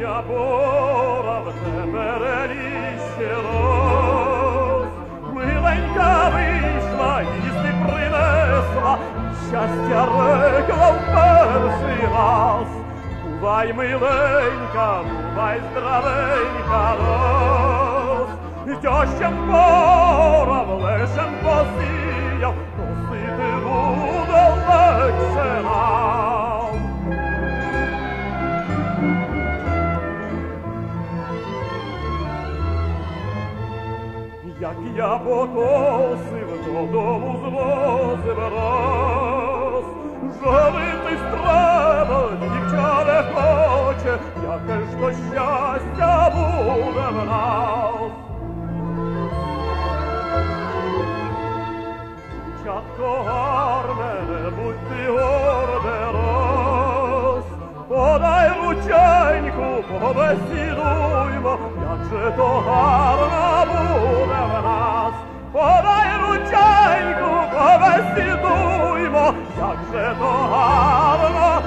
я бора в тебе. Миленька вийшла, їсти принесла, щастя рекла перший раз. Бувай, миленька, бувай здравенька, роз, тьоща по Як я покосив, додому звозив раз. Жалитись треба, дівча не хоче, яке ж то щастя буде в нас. Дівчатко гарне, не будь ти горде раз. Подай рученьку, побесідуймо, як же то гарно doimo, jak se to harno